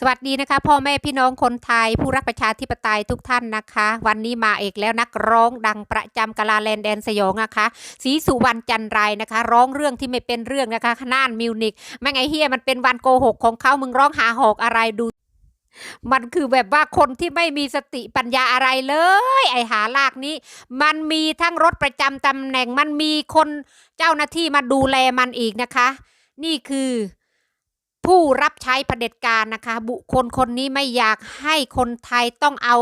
สวัสดีนะคะพ่อแม่พี่น้องคนไทย ผู้รักประชาธิปไตยทุกท่านนะคะ วันนี้มาอีกแล้วนักร้องดังประจำกาลาแลนแดนสยองนะคะศรีสุวรรณจันไรนะคะ ร้องเรื่องที่ไม่เป็นเรื่องนะคะน่านมิวนิกแม่งไอเฮียมันเป็นวันโกหกของเขามึงร้องหาหอกอะไรดูมันคือแบบว่าคนที่ไม่มีสติปัญญาอะไรเลย ไอหาลากนี้ มันมีทั้งรถประจำตำแหน่ง มันมีคนเจ้าหน้าที่มาดูแลมันอีกนะคะ นี่คือ ผู้รับใช้เผด็จการนะคะ บุคคลคนนี้ไม่อยากให้คนไทยต้องเอา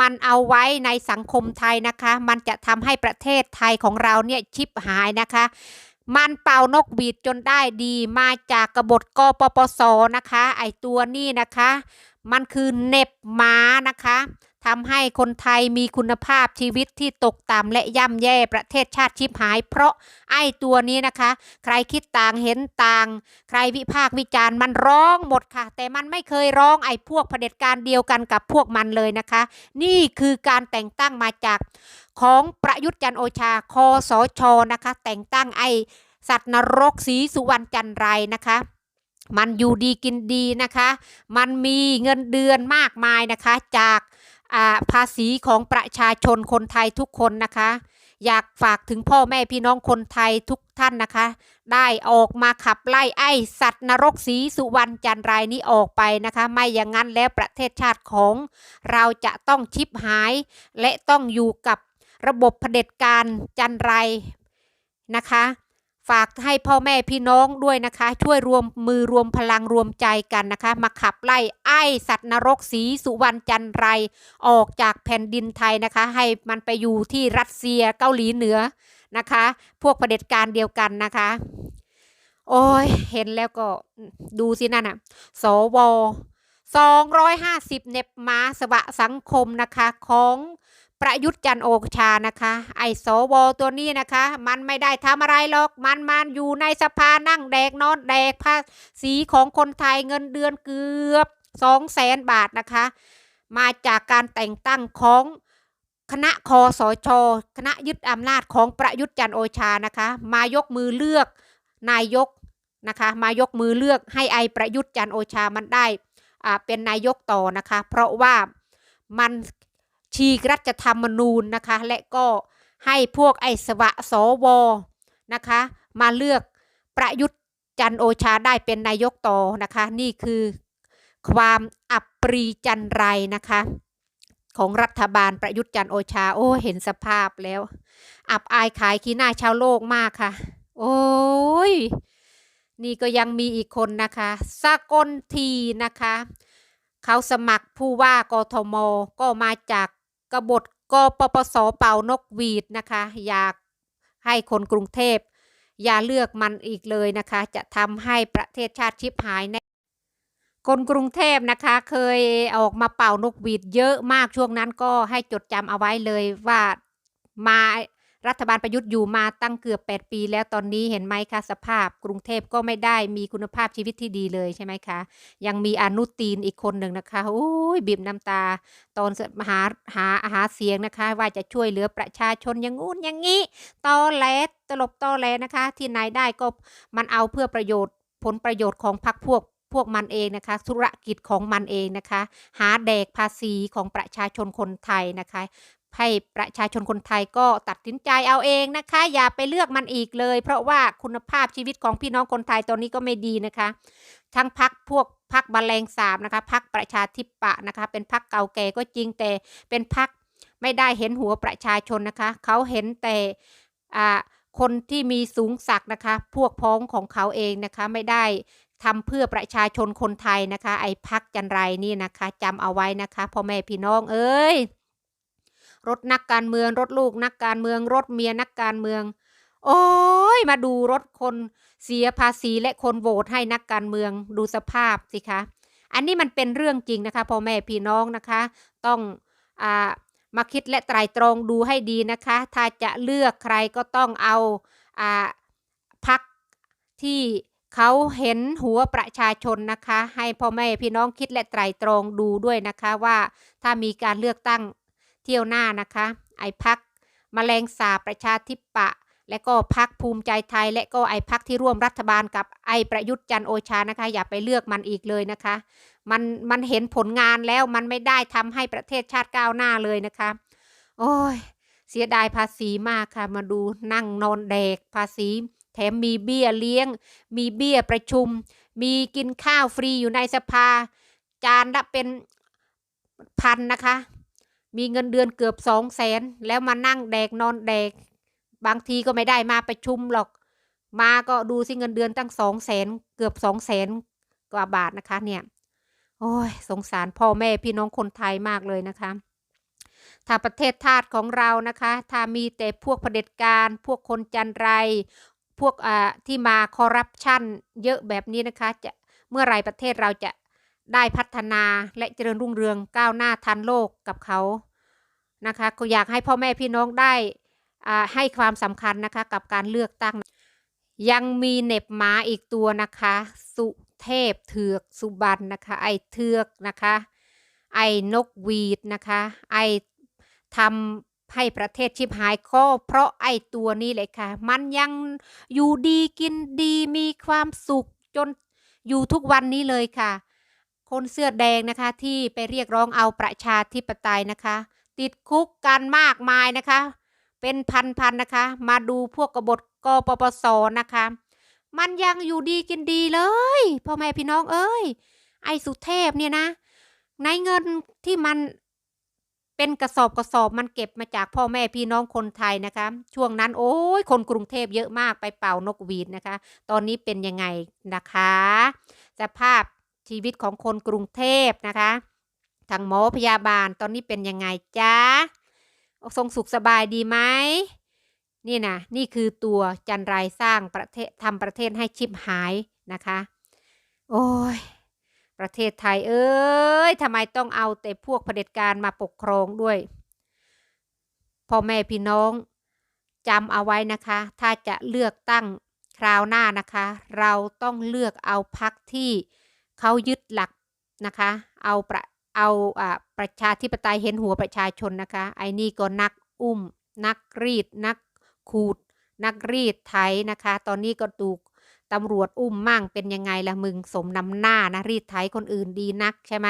มันเอาไว้ในสังคมไทยนะคะ มันจะทำให้ประเทศไทยของเราเนี่ยชิบหายนะคะ มันเป่านกหวีดจนได้ดีมาจากกบฏกปปสนะคะ ไอตัวนี้นะคะ มันคือเน็บม้านะคะ ทำให้คนไทยมีคุณภาพชีวิตที่ตกต่ำและย่ำแย่ประเทศชาติชิบหาย เพราะไอ้ตัวนี้นะคะ ใครคิดต่างเห็นต่าง ใครวิพากษ์วิจารณ์มันร้องหมดค่ะ แต่มันไม่เคยร้องไอ้พวกเผด็จการเดียวกันกับพวกมันเลยนะคะ นี่คือการแต่งตั้งมาจากของประยุทธ์จันโอชาคอสชนะคะ แต่งตั้งไอ้สัตว์นรกสีสุวรรณจันไรนะคะมันอยู่ดีกินดีนะคะ มันมีเงินเดือนมากมายนะคะ จาก ภาษีของประชาชนคนไทยทุกคนนะคะ อยากฝากถึงพ่อแม่พี่น้องคนไทยทุกท่านนะคะ ได้ออกมาขับไล่ไอ้สัตว์นรกสีสุวรรณจันไรนี้ออกไปนะคะ ไม่อย่างนั้นแล้วประเทศชาติของ เราจะต้องชิบหาย และต้องอยู่กับระบบเผด็จการจันไรนะคะ ฝากให้พ่อแม่พี่น้องด้วยนะคะ ช่วยรวมมือรวมพลังรวมใจกันนะคะ มาขับไล่ไอ้สัตว์นรกสีสุวรรณจันไร ออกจากแผ่นดินไทยนะคะ ให้มันไปอยู่ที่รัสเซียเกาหลีเหนือนะคะ พวกเผด็จการเดียวกันนะคะ โอ้ยเห็นแล้วก็ดูสินั่นน่ะสวสองร้อยห้าสิบเน็บม้าสวะสังคมนะคะของ ประยุทธ์จันโอชานะคะ ไอสวตัวนี้นะคะ มันไม่ได้ทำอะไรหรอก มันมันอยู่ในสภานั่งแดกนอนแดกภาษีของคนไทยเงินเดือนเกือบสองแสนบาทนะคะ มาจากการแต่งตั้งของคณะคอสชคณะยึดอำนาจของประยุทธ์จันโอชานะคะ มายกมือเลือกนายกนะคะ มายกมือเลือกให้ไอประยุทธ์จันโอชามันได้อ่าเป็นนายกต่อนะคะ เพราะว่ามัน ฉีกรัฐธรรมนูญนะคะ และก็ให้พวกไอสวะสวนะคะ มาเลือกประยุทธ์จันโอชาได้เป็นนายกต่อนะคะ นี่คือความอับปรีจันไรนะคะ ของรัฐบาลประยุทธ์จันโอชา โอ้เห็นสภาพแล้ว อับอายขายขี้หน้าชาวโลกมากค่ะ โอ้ยนี่ก็ยังมีอีกคนนะคะสกลทีนะคะ เขาสมัครผู้ว่ากทมก็มาจาก กบฏกปปสเป่านกหวีดนะคะ อยากให้คนกรุงเทพ อย่าเลือกมันอีกเลยนะคะ จะทำให้ประเทศชาติชิบหายในคนกรุงเทพนะคะเคยออกมาเป่านกหวีดเยอะมากช่วงนั้นก็ให้จดจำเอาไว้เลยว่ามา รัฐบาลประยุทธ์อยู่มาตั้งเกือบ 8 ปีแล้วตอนนี้เห็นไหมคะสภาพ กรุงเทพก็ไม่ได้มีคุณภาพชีวิตที่ดีเลยใช่ไหมคะ ยังมีอนุตีนอีกคนหนึ่งนะคะโอ้ยบีบน้ำตา ตอนหาหาหาเสียงนะคะ ว่าจะช่วยเหลือประชาชนอย่างงู้นอย่างนี้ตอแหลตลบตอแหลนะคะ ที่ไหนได้ก็มันเอาเพื่อประโยชน์ผลประโยชน์ของพรรคพวกพวกมันเองนะคะ ธุรกิจของมันเองนะคะ หาแดกภาษีของประชาชนคนไทยนะคะ ให้ประชาชนคนไทยก็ตัดสินใจเอาเองนะคะ อย่าไปเลือกมันอีกเลย เพราะว่าคุณภาพชีวิตของพี่น้องคนไทยตอนนี้ก็ไม่ดีนะคะ ทั้งพักพวกพักแมลงสาบนะคะพักประชาธิปะนะคะ เป็นพักเก่าแก่ก็จริงแต่เป็นพักไม่ได้เห็นหัวประชาชนนะคะ เขาเห็นแต่คนที่มีสูงศักดิ์นะคะ พวกพ้องของเขาเองนะคะไม่ได้ทำเพื่อประชาชนคนไทยนะคะ ไอ้พักจันไรนี่นะคะจำเอาไว้นะคะพ่อแม่พี่น้องเอ้ย รถนักการเมือง รถลูกนักการเมือง รถเมียนักการเมือง โอ้ยมาดูรถคนเสียภาษีและคนโหวตให้นักการเมืองดูสภาพสิคะ อันนี้มันเป็นเรื่องจริงนะคะพ่อแม่พี่น้องนะคะ ต้องอ่ามาคิดและไตรตรองดูให้ดีนะคะ ถ้าจะเลือกใครก็ต้องเอาอ่าพักที่เขาเห็นหัวประชาชนนะคะ ให้พ่อแม่พี่น้องคิดและไตรตรองดูด้วยนะคะว่าถ้ามีการเลือกตั้ง เที่ยวหน้านะคะ ไอพักมแมลงสาประชาธิปะ และก็พักภูมิใจไทย และก็ไอพักที่ร่วมรัฐบาลกับไอประยุทธ์จันโอชานะคะ อย่าไปเลือกมันอีกเลยนะคะ มันมันเห็นผลงานแล้วมันไม่ได้ทำให้ประเทศชาติก้าวหน้าเลยนะคะ โอ้ยเสียดายภาษีมากค่ะ มาดูนั่งนอนแดกภาษี แถมมีเบี้ยเลี้ยง มีเบี้ยประชุม มีกินข้าวฟรีอยู่ในสภา จานละเป็นพันนะคะ มีเงินเดือนเกือบสองแสนแล้วมานั่งแดกนอนแดก บางทีก็ไม่ได้มาประชุมหรอก มาก็ดูสิเงินเดือนตั้งสองแสนเกือบสองแสนกว่าบาทนะคะเนี่ย โอ้ยสงสารพ่อแม่พี่น้องคนไทยมากเลยนะคะ ถ้าประเทศชาติของเรานะคะ ถ้ามีแต่พวกเผด็จการ พวกคนจันไรพวกอ่าที่มาคอร์รัปชันเยอะแบบนี้นะคะ จะเมื่อไรประเทศเราจะ ได้พัฒนาและเจริญรุ่งเรืองก้าวหน้าทันโลกกับเขานะคะก็อยากให้พ่อแม่พี่น้องได้ให้ความสำคัญนะคะกับการเลือกตั้ง ยังมีเน็บหมาอีกตัวนะคะ สุเทพเถือกสุบรรณนะคะ ไอเถือกนะคะ ไอนกหวีดนะคะ ไอทำให้ประเทศชิบหายก็เพราะไอตัวนี้เลยค่ะ มันยังอยู่ดีกินดีมีความสุขจนอยู่ทุกวันนี้เลยค่ะ คนเสื้อแดงนะคะที่ไปเรียกร้องเอาประชาธิปไตยนะคะ ติดคุกกันมากมายนะคะ เป็นพันๆนะคะ มาดูพวกกบฏกปปสนะคะ มันยังอยู่ดีกินดีเลยพ่อแม่พี่น้องเอ้ย ไอ้สุเทพเนี่ยนะ ในเงินที่มันเป็นกระสอบกระสอบมันเก็บมาจากพ่อแม่พี่น้องคนไทยนะคะ ช่วงนั้นโอ้ยคนกรุงเทพเยอะมากไปเป่านกหวีดนะคะ ตอนนี้เป็นยังไงนะคะ สภาพ ชีวิตของคนกรุงเทพนะคะทางหมอพยาบาลตอนนี้เป็นยังไงจ๊ะทรงสุขสบายดีไหมนี่นะนี่คือตัวจันไรสร้างประเทศทำประเทศให้ชิบหายนะคะ โอ้ยประเทศไทยเอ้ยทำไมต้องเอาแต่พวกเผด็จการมาปกครองด้วยพ่อแม่พี่น้องจำเอาไว้นะคะ ถ้าจะเลือกตั้งคราวหน้านะคะ เราต้องเลือกเอาพักที่ เขายึดหลักนะคะ เอาประเอาอ่าประชาธิปไตยเห็นหัวประชาชนนะคะ ไอ้นี่ก็นักอุ้ม นักรีด นักขูด นักรีดไถนะคะ ตอนนี้ก็ถูกตำรวจอุ้มมั่งเป็นยังไงละมึงสมนำหน้านะรีดไถคนอื่นดีนักใช่ไหม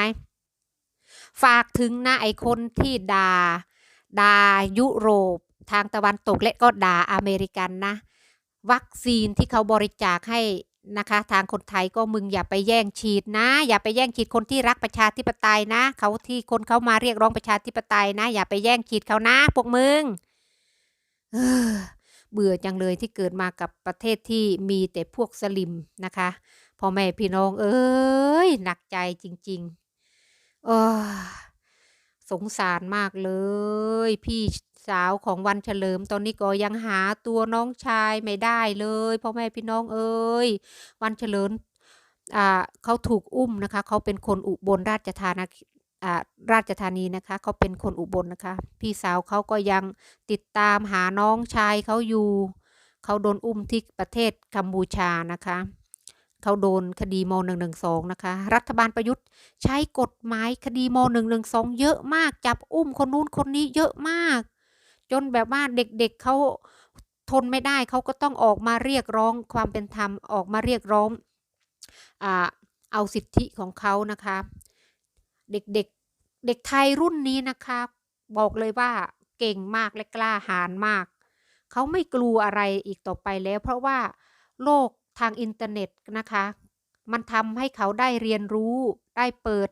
ฝากถึงนะไอคนที่ด่าด่ายุโรปทางตะวันตกและก็ด่าอเมริกันนะ วัคซีนที่เขาบริจาคให้ นะคะ ทางคนไทยก็มึงอย่าไปแย่งฉีดนะ อย่าไปแย่งฉีดคนที่รักประชาธิปไตยนะเขาที่คนเขามาเรียกร้องประชาธิปไตยนะ อย่าไปแย่งฉีดเขานะพวกมึงเบื่อจังเลยที่เกิดมากับประเทศที่มีแต่พวกสลิมนะคะพ่อแม่พี่น้อง เอ้ยหนักใจจริงๆเออสงสารมากเลย พี่ สาวของวันเฉลิมตอนนี้ก็ยังหาตัวน้องชายไม่ได้เลยพ่อแม่พี่น้องเอ้ยวันเฉลิมอ่าเขาถูกอุ้มนะคะเขาเป็นคนอุบลราชธานีอ่าราชธานีนะคะเขาเป็นคนอุบลนะคะ พี่สาวเขาก็ยังติดตามหาน้องชายเขาอยู่เขาโดนอุ้มที่ประเทศกัมพูชานะคะเขาโดนคดีม .112 นะคะ รัฐบาลประยุทธ์ใช้กฎหมายคดีม .112 เยอะมาก จับอุ้มคนนู้นคนนี้เยอะมาก จนแบบว่าเด็กๆเเขาทนไม่ได้เขาก็ต้องออกมาเรียกร้องความเป็นธรรมออกมาเรียกร้องอเอาสิทธิของเขานะคะ เด็กๆเเด็กไทยรุ่นนี้นะคะบอกเลยว่าเก่งมากและกล้าหาญมาก เขาไม่กลัวอะไรอีกต่อไปแล้ว เพราะว่าโลกทางอินเทอร์เน็ตนะคะ มันทำให้เขาได้เรียนรู้ได้เปิด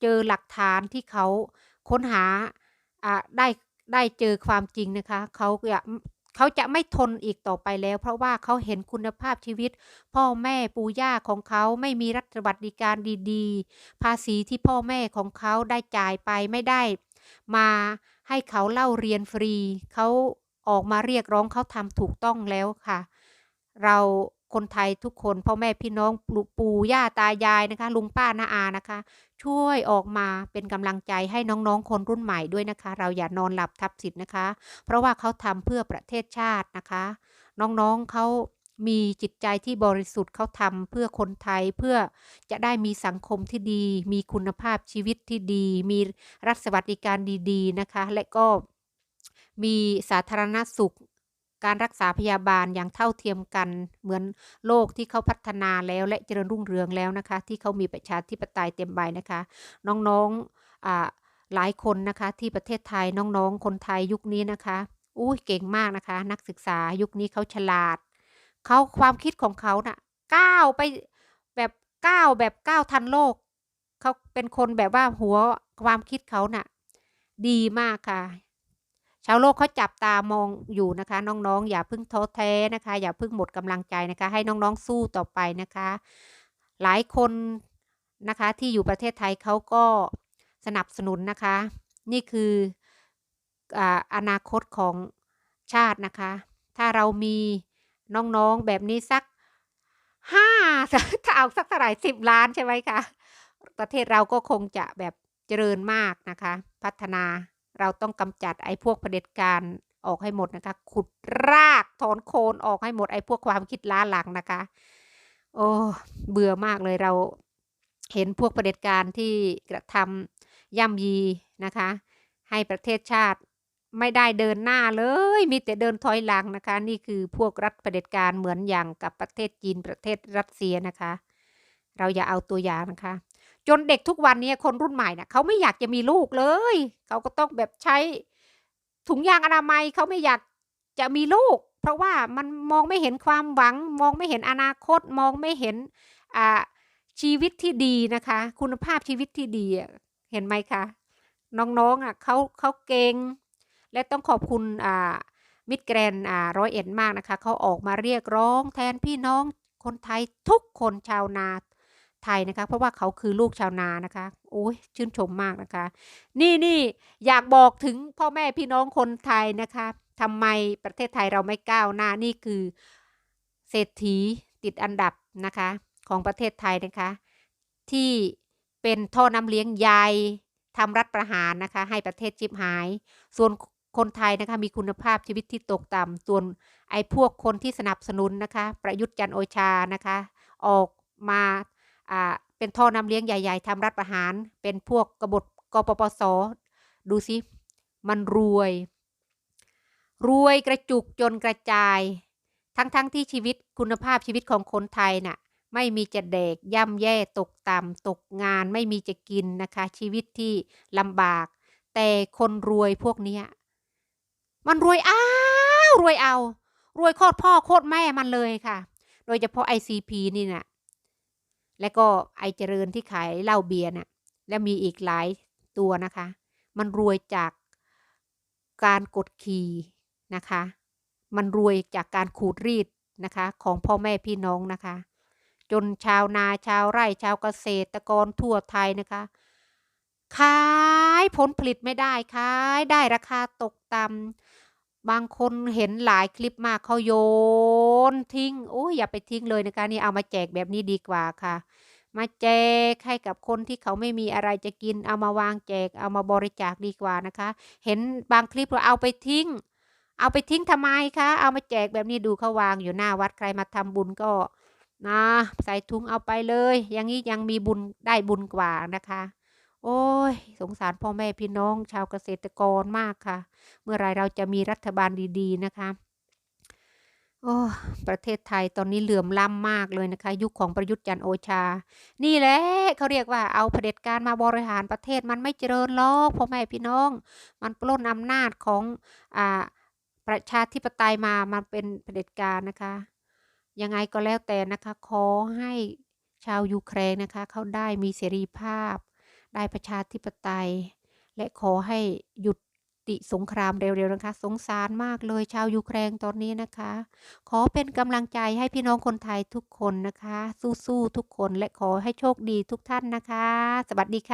เจอหลักฐานที่เขาค้นหาได้ ได้เจอความจริงนะคะเขาจะเขาจะไม่ทนอีกต่อไปแล้ว เพราะว่าเขาเห็นคุณภาพชีวิต พ่อแม่ปู่ย่าของเขาไม่มีรัฐบัตรการดีๆ ภาษีที่พ่อแม่ของเขาได้จ่ายไปไม่ได้ มาให้เขาเล่าเรียนฟรี เขาออกมาเรียกร้องเขาทำถูกต้องแล้วค่ะ เรา คนไทยทุกคนพ่อแม่พี่น้องปู่ย่าตายายนะคะ ลุงป้าน้าอานะคะ ช่วยออกมาเป็นกำลังใจให้น้องๆ คนรุ่นใหม่ด้วยนะคะ เราอย่านอนหลับทับสิทธิ์นะคะ เพราะว่าเขาทำเพื่อประเทศชาตินะคะ น้องๆเขามีจิตใจที่บริสุทธิ์เขาทำเพื่อคนไทยเพื่อจะได้มีสังคมที่ดี มีคุณภาพชีวิตที่ดี มีรัฐสวัสดิการดี ๆ นะคะ และก็มีสาธารณสุข การรักษาพยาบาลอย่างเท่าเทียมกัน เหมือนโลกที่เขาพัฒนาแล้วและเจริญรุ่งเรืองแล้วนะคะ ที่เขามีประชาธิปไตยเต็มใบนะคะ น้องๆอ่าหลายคนนะคะที่ประเทศไทยน้องๆ คนไทยยุคนี้นะคะอุ้ยเก่งมากนะคะ นักศึกษายุคนี้เขาฉลาดเขาความคิดของเขาน่ะก้าวไปแบบก้าวแบบก้าวทันโลกเขาเป็นคนแบบว่าหัวความคิดเขาน่ะดีมากค่ะ ชาวโลกเขาจับตามองอยู่นะคะ น้องๆ อย่าเพิ่งท้อแท้นะคะ อย่าเพิ่งหมดกำลังใจนะคะ ให้น้องๆสู้ต่อไปนะคะ หลายคนนะคะที่อยู่ประเทศไทยเขาก็สนับสนุนนะคะ นี่คืออาอนาคตของชาตินะคะ ถ้าเรามีน้องๆแบบนี้สักห้าถ้าเอาสักเท่าไหร่สิบล้านใช่ไหมคะ ประเทศเราก็คงจะแบบเจริญมากนะคะ พัฒนา เราต้องกำจัดไอ้พวกเผด็จการออกให้หมดนะคะ ขุดรากถอนโคนออกให้หมดไอ้พวกความคิดล้าหลังนะคะ โอ้เบื่อมากเลยเราเห็นพวกเผด็จการที่กระทำย่ำยีนะคะ ให้ประเทศชาติไม่ได้เดินหน้าเลย มีแต่เดินถอยหลังนะคะ นี่คือพวกรัฐเผด็จการเหมือนอย่างกับประเทศจีนประเทศรัสเซียนะคะ เราอย่าเอาตัวอย่างนะคะ จนเด็กทุกวันนี้คนรุ่นใหม่นะเขาไม่อยากจะมีลูกเลย เขาก็ต้องแบบใช้ถุงยางอนามัยเขาไม่อยากจะมีลูก เพราะว่ามันมองไม่เห็นความหวัง มองไม่เห็นอนาคต มองไม่เห็นชีวิตที่ดีนะคะ คุณภาพชีวิตที่ดีเห็นไหมคะน้องๆอะเขาเขาเก่งและต้องขอบคุณอ่ามิดแกรนอ่าร้อยเอ็ดมากนะคะเขาออกมาเรียกร้องแทนพี่น้องคนไทยทุกคนชาวนา ไทยนะคะ เพราะว่าเขาคือลูกชาวนานะคะ โอ้ยชื่นชมมากนะคะ นี่นี่อยากบอกถึงพ่อแม่พี่น้องคนไทยนะคะทำไมประเทศไทยเราไม่ก้าวหน้านี่คือเศรษฐีติดอันดับนะคะของประเทศไทยนะคะ ที่เป็นท่อน้ำเลี้ยงใหญ่ทำรัฐประหารนะคะ ให้ประเทศจิบหาย ส่วนคนไทยนะคะมีคุณภาพชีวิตที่ตกต่ำส่วนไอ้พวกคนที่สนับสนุนนะคะ ประยุทธ์จันทร์โอชานะคะ ออกมา เป็นท่อน้ำเลี้ยงใหญ่ ๆทำรัฐประหาร เป็นพวกกบฏกปปส ดูสิ มันรวย รวยกระจุกจนกระจาย ทั้งๆทที่ชีวิตคุณภาพชีวิตของคนไทยน่ะ ไม่มีจะเด็กย่ำแย่ตกต่ำตกงานไม่มีจะกินนะคะ ชีวิตที่ลำบาก แต่คนรวยพวกนี้มันรวยอ้าวรวยเอา รวยโคตรพ่อโคตรแม่มันเลยค่ะ โดยเฉพาะ ICP นี่น่ะ และก็ไอเจริญที่ขายเหล้าเบียร์น่ะและมีอีกหลายตัวนะคะ มันรวยจากการกดขี่นะคะ มันรวยจากการขูดรีดนะคะ ของพ่อแม่พี่น้องนะคะ จนชาวนาชาวไร่ชาวเกษตรกรทั่วไทยนะคะ ขายผลผลิตไม่ได้ขายได้ราคาตกต่ำ บางคนเห็นหลายคลิปมากเขาโยนทิ้งโอ้ยอย่าไปทิ้งเลยนะคะนี่เอามาแจกแบบนี้ดีกว่าค่ะ มาแจกให้กับคนที่เขาไม่มีอะไรจะกิน เอามาวางแจก เอามาบริจาคดีกว่านะคะ เห็นบางคลิปว่าเอาไปทิ้ง เอาไปทิ้งทำไมคะเอามาแจกแบบนี้ดูเขาวางอยู่หน้าวัดใครมาทำบุญก็นะใส่ถุงเอาไปเลย อย่างนี้ยังมีบุญได้บุญกว่านะคะ โอ้ย สงสารพ่อแม่พี่น้องชาวเกษตรกรมากค่ะ เมื่อไรเราจะมีรัฐบาลดีๆนะคะโอ้ประเทศไทยตอนนี้เหลื่อมล้ำมากเลยนะคะ ยุคของประยุทธ์จันโอชา นี่แหละเขาเรียกว่าเอาเผด็จการมาบริหารประเทศมันไม่เจริญหรอกพ่อแม่พี่น้อง มันปล้นอำนาจของอ่าประชาธิปไตยมามันเป็นเผด็จการนะคะ ยังไงก็แล้วแต่นะคะ ขอให้ชาวยูเครนนะคะ เขาได้มีเสรีภาพ ได้ประชาธิปไตย และขอให้หยุดติสงครามเร็วๆนะคะ สงสารมากเลยชาวยูเครนตอนนี้นะคะ ขอเป็นกำลังใจให้พี่น้องคนไทยทุกคนนะคะ สู้ๆทุกคนและขอให้โชคดีทุกท่านนะคะ สวัสดีค่ะ